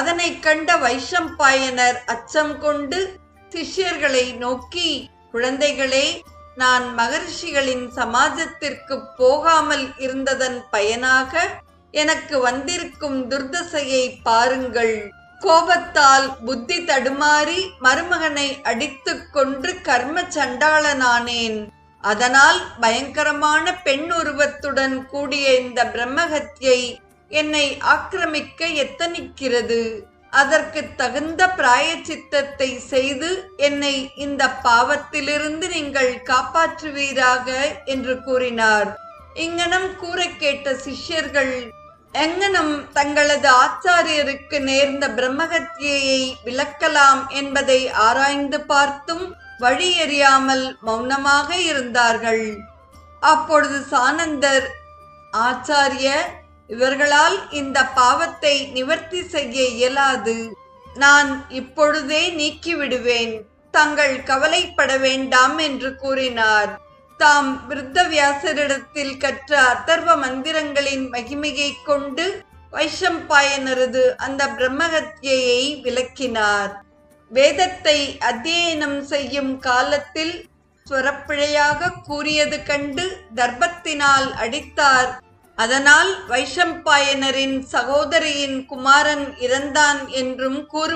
அதனை கண்ட வைஷம்பாயனர் அச்சம் கொண்டு சிஷ்யர்களை நோக்கி குழந்தைகளே நான் மகர்ஷிகளின் சமாஜத்திற்கு போகாமல் இருந்ததன் பயனாக எனக்கு வந்திருக்கும் துர்தசையை பாருங்கள். கோபத்தால் புத்தி தடுமாறி மருமகனை அடித்து கொன்று கர்ம சண்டாளனானேன். அதனால் பயங்கரமான பெண் உருவத்துடன் கூடிய இந்த பிரம்மகத்தியை என்னை ஆக்கிரமிக்க எத்தனிக்கிறது? அதற்கு தகுந்த பிராயச்சித்தத்தை செய்து என்னை இந்த பாவத்திலிருந்து நீங்கள் காப்பாற்றுவீராக என்று கூறினார். இங்கனம் கூற கேட்ட சிஷ்யர்கள் எங்கனம் தங்களது ஆச்சாரியருக்கு நேர்ந்த பிரம்மகத்தியை விளக்கலாம் என்பதை ஆராய்ந்து பார்த்தும் வழி எறியாமல் மௌனமாக இருந்தார்கள். அப்பொழுது சானந்தர் ஆச்சாரிய இவர்களால் இந்த பாவத்தை நிவர்த்தி செய்ய இயலாது. நான் இப்பொழுதே நீக்கிவிடுவேன். தங்கள் கவலைப்பட வேண்டாம் என்று கூறினார். தாம் விருத்த வியாசரிடத்தில் கற்ற அத்தர்வ மந்திரங்களின் மகிமையைக் கொண்டு வைஷம்பாயனரது அந்த பிரம்மகத்தியை விளக்கினார். வேதத்தை அத்தியனம் செய்யும் காலத்தில் ஸ்வரப்பிழையாக கூறியது கண்டு தர்ப்பத்தினால் அடித்தார். அதனால் வைஷம்பாயனரின் சகோதரியின் குமாரன் இறந்தான் என்றும் கூறு